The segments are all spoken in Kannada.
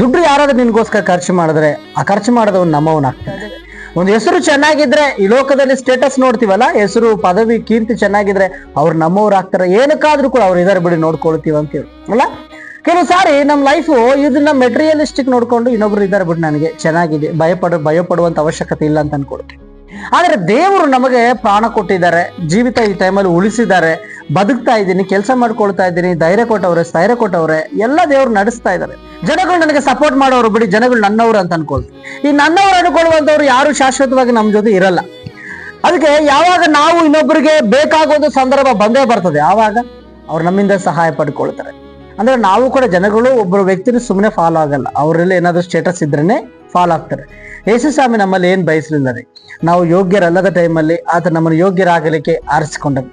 ದುಡ್ಡು ಯಾರಾದ್ರೂ ನಿನ್ಗೋಸ್ಕರ ಖರ್ಚು ಮಾಡಿದ್ರೆ, ಆ ಖರ್ಚು ಮಾಡಿದವನು ನಮ್ಮವನಾಗ್ತಾನೆ ಒಂದು ಹೆಸರು ಚೆನ್ನಾಗಿದ್ರೆ ಈ ಲೋಕದಲ್ಲಿ ಸ್ಟೇಟಸ್ ನೋಡ್ತೀವಲ್ಲ, ಹೆಸರು, ಪದವಿ, ಕೀರ್ತಿ ಚೆನ್ನಾಗಿದ್ರೆ ಅವ್ರು ನಮ್ಮವ್ರು ಆಗ್ತಾರೆ. ಏನಕ್ಕಾದ್ರೂ ಕೂಡ ಅವ್ರು ಇದರ ಬಿಡಿ ನೋಡ್ಕೊಳ್ತೀವಿ ಅಂತ ಹೇಳಿ. ಅಲ್ಲ? ಕೆಲವು ಸಾರಿ ನಮ್ಮ ಲೈಫು ಇದನ್ನ ಮೆಟೀರಿಯಲಿಸ್ಟಿಕ್ ನೋಡ್ಕೊಂಡು ಇನ್ನೊಬ್ರು ಇದ್ದಾರೆ ಬಿಡಿ ನನಗೆ, ಚೆನ್ನಾಗಿದೆ, ಭಯಪಡ, ಭಯಪಡುವಂತ ಅವಶ್ಯಕತೆ ಇಲ್ಲ ಅಂತ ಅನ್ಕೊಳ್ತೀವಿ ಆದ್ರೆ ದೇವರು ನಮಗೆ ಪ್ರಾಣ ಕೊಟ್ಟಿದ್ದಾರೆ, ಜೀವಿತ ಈ ಟೈಮಲ್ಲಿ ಉಳಿಸಿದ್ದಾರೆ. ಬದುಕ್ತಾ ಇದ್ದೀನಿ, ಕೆಲಸ ಮಾಡ್ಕೊಳ್ತಾ ಇದ್ದೀನಿ ಧೈರ್ಯ ಕೊಟ್ಟವ್ರೆ ಸ್ಥೈರ್ಯ ಕೊಟ್ಟವ್ರೆ ಎಲ್ಲ ದೇವ್ರು ನಡೆಸ್ತಾ ಇದ್ದಾರೆ. ಜನಗಳು ನನಗೆ ಸಪೋರ್ಟ್ ಮಾಡೋರು ಬಿಡಿ, ಜನಗಳು ನನ್ನವರು ಅಂತ ಅನ್ಕೊಳ್ತೀವಿ ಈ ನನ್ನವ್ರು ಅನ್ಕೊಳ್ಳುವಂತವ್ರು ಯಾರು ಶಾಶ್ವತವಾಗಿ ನಮ್ಮ ಜೊತೆ ಇರಲ್ಲ. ಅದಕ್ಕೆ ಯಾವಾಗ ನಾವು ಇನ್ನೊಬ್ಬರಿಗೆ ಬೇಕಾಗೋದು ಸಂದರ್ಭ ಬಂದೇ ಬರ್ತದೆ, ಆವಾಗ ಅವ್ರು ನಮ್ಮಿಂದ ಸಹಾಯ ಪಡ್ಕೊಳ್ತಾರೆ. ಅಂದ್ರೆ ನಾವು ಕೂಡ ಜನಗಳು ಒಬ್ಬರು ವ್ಯಕ್ತಿನ ಸುಮ್ಮನೆ ಫಾಲೋ ಆಗಲ್ಲ. ಅವರಲ್ಲಿ ಏನಾದರೂ ಸ್ಟೇಟಸ್ ಇದ್ರೇನೆ ಫಾಲೋ ಆಗ್ತಾರೆ. ಯೇಸು ಸ್ವಾಮಿ ನಮ್ಮಲ್ಲಿ ಏನು ಬಯಸಲಿಲ್ಲ ರೀ ನಾವು ಯೋಗ್ಯರಲ್ಲದ ಟೈಮಲ್ಲಿ ಆತ ನಮ್ಮನ್ನು ಯೋಗ್ಯರಾಗಲಿಕ್ಕೆ ಆರಿಸಿಕೊಂಡನು.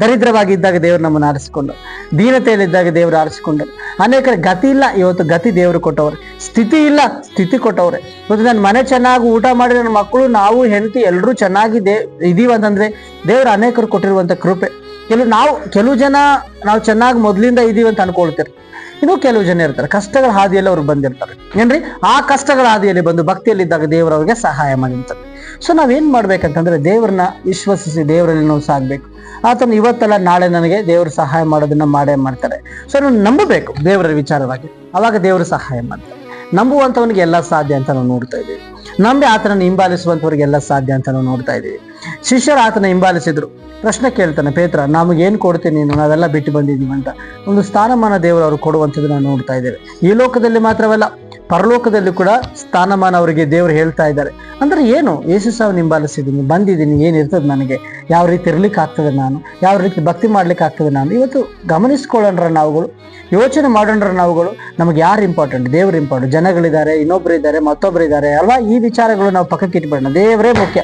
ದರಿದ್ರವಾಗಿದ್ದಾಗ ದೇವರು ನಮ್ಮನ್ನು ಆರಿಸಿಕೊಂಡು ದೀನತೆಯಲ್ಲಿದ್ದಾಗ ದೇವರು ಆರಿಸಿಕೊಂಡು ಅನೇಕರ ಗತಿ ಇಲ್ಲ, ಇವತ್ತು ಗತಿ ದೇವರು ಕೊಟ್ಟವ್ರೆ. ಸ್ಥಿತಿ ಇಲ್ಲ, ಸ್ಥಿತಿ ಕೊಟ್ಟವ್ರೆ. ಇವತ್ತು ನನ್ನ ಮನೆ ಚೆನ್ನಾಗಿ ಊಟ ಮಾಡಿ ನನ್ನ ಮಕ್ಕಳು, ನಾವು ಹೆಂಡತಿ ಎಲ್ಲರೂ ಚೆನ್ನಾಗಿ ದೇ ಇದೀವಿ ಅಂತಂದ್ರೆ ದೇವರು ಅನೇಕರು ಕೊಟ್ಟಿರುವಂತ ಕೃಪೆ. ಕೆಲವು ನಾವು ಕೆಲವು ಜನ ನಾವು ಚೆನ್ನಾಗಿ ಮೊದಲಿಂದ ಇದೀವಿ ಅಂತ ಅನ್ಕೊಳ್ತೀರಿ. ಇದು ಕೆಲವು ಜನ ಇರ್ತಾರೆ. ಕಷ್ಟಗಳ ಹಾದಿಯಲ್ಲಿ ಅವ್ರು ಬಂದಿರ್ತಾರೆ. ಏನ್ರಿ? ಆ ಕಷ್ಟಗಳ ಹಾದಿಯಲ್ಲಿ ಬಂದು ಭಕ್ತಿಯಲ್ಲಿದ್ದಾಗ ದೇವರು ಅವ್ರಿಗೆ ಸಹಾಯ ಮಾಡಿರ್ತಾರೆ. ಸೊ ನಾವೇನು ಮಾಡ್ಬೇಕಂತಂದ್ರೆ ದೇವ್ರನ್ನ ವಿಶ್ವಸಿಸಿ ದೇವರಲ್ಲಿ ನಾವು ಸಾಗಬೇಕು ಆತನ ಇವತ್ತಲ್ಲ, ನಾಳೆ ನನಗೆ ದೇವರು ಸಹಾಯ ಮಾಡೋದನ್ನ ಮಾಡೇ ಮಾಡ್ತಾರೆ. ಸೊ ನಾವು ನಂಬಬೇಕು ದೇವರ ವಿಚಾರವಾಗಿ. ಅವಾಗ ದೇವರು ಸಹಾಯ ಮಾಡ್ತಾರೆ. ನಂಬುವಂಥವನಿಗೆ ಎಲ್ಲ ಸಾಧ್ಯ ಅಂತ ನಾವು ನೋಡ್ತಾ ಇದ್ದೀವಿ. ನಂಬಿ ಆತನನ್ನು ಹಿಂಬಾಲಿಸುವಂಥವ್ರಿಗೆ ಎಲ್ಲ ಸಾಧ್ಯ ಅಂತ ನಾವು ನೋಡ್ತಾ ಇದ್ದೀವಿ. ಶಿಷ್ಯರು ಆತನ ಹಿಂಬಾಲಿಸಿದ್ರು. ಪ್ರಶ್ನೆ ಕೇಳ್ತಾನೆ, ಪೇತ್ರ, ನಮಗೇನು ಕೊಡ್ತೀನಿ ನೀನು? ನಾವೆಲ್ಲ ಬಿಟ್ಟು ಬಂದಿದ್ದೀವಿ ಅಂತ. ಒಂದು ಸ್ಥಾನಮಾನ ದೇವರು ಅವರು ಕೊಡುವಂಥದ್ದು ನಾವು ನೋಡ್ತಾ ಇದ್ದೇವೆ. ಈ ಲೋಕದಲ್ಲಿ ಮಾತ್ರವಲ್ಲ ಪರಲೋಕದಲ್ಲಿ ಕೂಡ ಸ್ಥಾನಮಾನ ಅವರಿಗೆ ದೇವರು ಹೇಳ್ತಾ ಇದ್ದಾರೆ. ಅಂದ್ರೆ ಏನು? ಯೇಸು ಸಾವು ನಿಂಬಾಲಿಸಿದ್ದೀನಿ ಬಂದಿದ್ದೀನಿ ಏನಿರ್ತದೆ ನನಗೆ? ಯಾವ ರೀತಿ ಇರ್ಲಿಕ್ಕೆ ಆಗ್ತದೆ ನಾನು? ಯಾವ ರೀತಿ ಭಕ್ತಿ ಮಾಡ್ಲಿಕ್ಕೆ ಆಗ್ತದೆ ನಾನು? ಇವತ್ತು ಗಮನಿಸ್ಕೊಳ್ಳೋಣ ನಾವುಗಳು, ಯೋಚನೆ ಮಾಡೋಣ ನಾವುಗಳು, ನಮಗೆ ಯಾರು ಇಂಪಾರ್ಟೆಂಟ್ ದೇವ್ರು ಇಂಪಾರ್ಟೆಂಟ್ ಜನಗಳಿದ್ದಾರೆ, ಇನ್ನೊಬ್ರು ಇದ್ದಾರೆ, ಮತ್ತೊಬ್ರು ಇದ್ದಾರೆ. ಅಲ್ವಾ? ಈ ವಿಚಾರಗಳು ನಾವು ಪಕ್ಕಕ್ಕೆ ಇಟ್ಬಿಡೋಣ. ದೇವರೇ ಮುಖ್ಯ.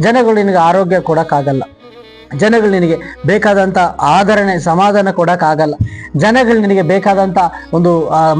ಜನಗಳು ನಿನಗೆ ಆರೋಗ್ಯ ಕೊಡಕ್ಕಾಗಲ್ಲ. ಜನಗಳು ನಿನಗೆ ಬೇಕಾದಂಥ ಆಧರಣೆ ಸಮಾಧಾನ ಕೊಡೋಕ್ಕಾಗಲ್ಲ. ಜನಗಳು ನಿನಗೆ ಬೇಕಾದಂಥ ಒಂದು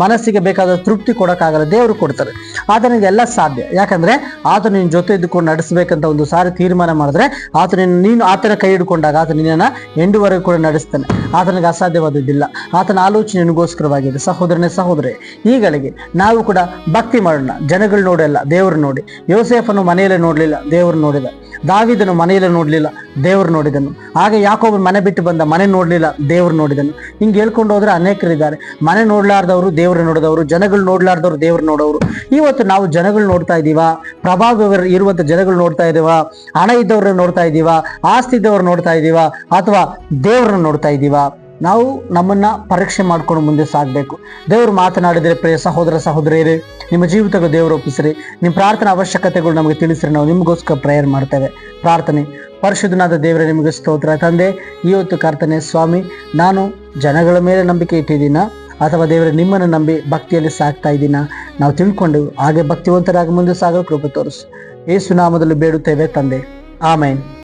ಮನಸ್ಸಿಗೆ ಬೇಕಾದ ತೃಪ್ತಿ ಕೊಡೋಕ್ಕಾಗಲ್ಲ. ದೇವರು ಕೊಡ್ತಾರೆ. ಆದರೆ ಎಲ್ಲ ಸಾಧ್ಯ. ಯಾಕಂದ್ರೆ ಆತ ನಿನ್ನ ಜೊತೆ ಇದ್ದುಕೊಂಡು ನಡೆಸಬೇಕಂತ ಒಂದು ಸಾರಿ ತೀರ್ಮಾನ ಮಾಡಿದ್ರೆ ಆತ ನಿನ್ನ, ನೀನು ಆತನ ಕೈ ಹಿಡ್ಕೊಂಡಾಗ ಆತ ನಿನ್ನನ್ನು ಎಂಡುವರೆಗೂ ಕೂಡ ನಡೆಸ್ತಾನೆ. ಆತನಿಗೆ ಅಸಾಧ್ಯವಾದದ್ದಿಲ್ಲ. ಆತನ ಆಲೋಚನೆ ನಿನಗೋಸ್ಕರವಾಗಿದೆ. ಸಹೋದರನೇ, ಸಹೋದರಿ, ಈಗಳಿಗೆ ನಾವು ಕೂಡ ಭಕ್ತಿ ಮಾಡೋಣ. ಜನಗಳು ನೋಡಲ್ಲ ದೇವರು ನೋಡಿ. ಯೋಸೇಫನು ಮನೆಯಲ್ಲೇ ನೋಡಲಿಲ್ಲ, ದೇವರು ನೋಡಿದ ದಾವಿದನು ಮನೆಯಲ್ಲಿ ನೋಡ್ಲಿಲ್ಲ, ದೇವರು ನೋಡಿದನು. ಹಾಗೆ ಯಾಕೊಬ್ಬ ಮನೆ ಬಿಟ್ಟು ಬಂದ, ಮನೆ ನೋಡ್ಲಿಲ್ಲ, ದೇವರು ನೋಡಿದನು. ಹಿಂಗೆ ಹೇಳ್ಕೊಂಡು ಹೋದ್ರೆ ಅನೇಕರಿದ್ದಾರೆ. ಮನೆ ನೋಡ್ಲಾರ್ದವರು ದೇವರು ನೋಡಿದವರು, ಜನಗಳು ನೋಡ್ಲಾರ್ದವ್ರು ದೇವರು ನೋಡೋರು. ಇವತ್ತು ನಾವು ಜನಗಳು ನೋಡ್ತಾ ಇದೀವಾ ಪ್ರಭಾವ ಇರುವಂತ ಜನಗಳು ನೋಡ್ತಾ ಇದೀವಾ ಹಣ ಇದ್ದವ್ರನ್ನ ನೋಡ್ತಾ ಇದೀವಾ ಆಸ್ತಿ ಇದ್ದವ್ರು ನೋಡ್ತಾ ಇದೀವಾ ಅಥವಾ ದೇವ್ರನ್ನ ನೋಡ್ತಾ ಇದೀವಾ ನಾವು ನಮ್ಮನ್ನ ಪರೀಕ್ಷೆ ಮಾಡ್ಕೊಂಡು ಮುಂದೆ ಸಾಗಬೇಕು. ದೇವರು ಮಾತನಾಡಿದರೆ ಪ್ರಿಯ ಸಹೋದರ ಸಹೋದರಿಯರೇ, ನಿಮ್ಮ ಜೀವಿತಗಳು ದೇವರು ಒಪ್ಪಿಸ್ರಿ. ನಿಮ್ಮ ಪ್ರಾರ್ಥನಾ ಅವಶ್ಯಕತೆಗಳು ನಮಗೆ ತಿಳಿಸ್ರಿ. ನಾವು ನಿಮಗೋಸ್ಕರ ಪ್ರೇಯರ್ ಮಾಡ್ತೇವೆ. ಪ್ರಾರ್ಥನೆ. ಪರಿಶುದ್ಧನಾದ ದೇವರೇ, ನಿಮಗೆ ಸ್ತೋತ್ರ. ತಂದೆ ಇವತ್ತು ಕರ್ತನೆ ಸ್ವಾಮಿ, ನಾನು ಜನಗಳ ಮೇಲೆ ನಂಬಿಕೆ ಇಟ್ಟಿದ್ದೀನ? ಅಥವಾ ದೇವರ, ನಿಮ್ಮನ್ನು ನಂಬಿ ಭಕ್ತಿಯಲ್ಲಿ ಸಾಕ್ತಾ ಇದ್ದೀನ? ನಾವು ತಿಳ್ಕೊಂಡು ಹಾಗೆ ಭಕ್ತಿವಂತರಾಗಿ ಮುಂದೆ ಸಾಗಲು ಕೃಪೆ ತೋರಿಸು. ಏಸು ನಾಮದಲ್ಲಿ ಬೇಡುತ್ತೇವೆ ತಂದೆ. ಆಮೇನ್.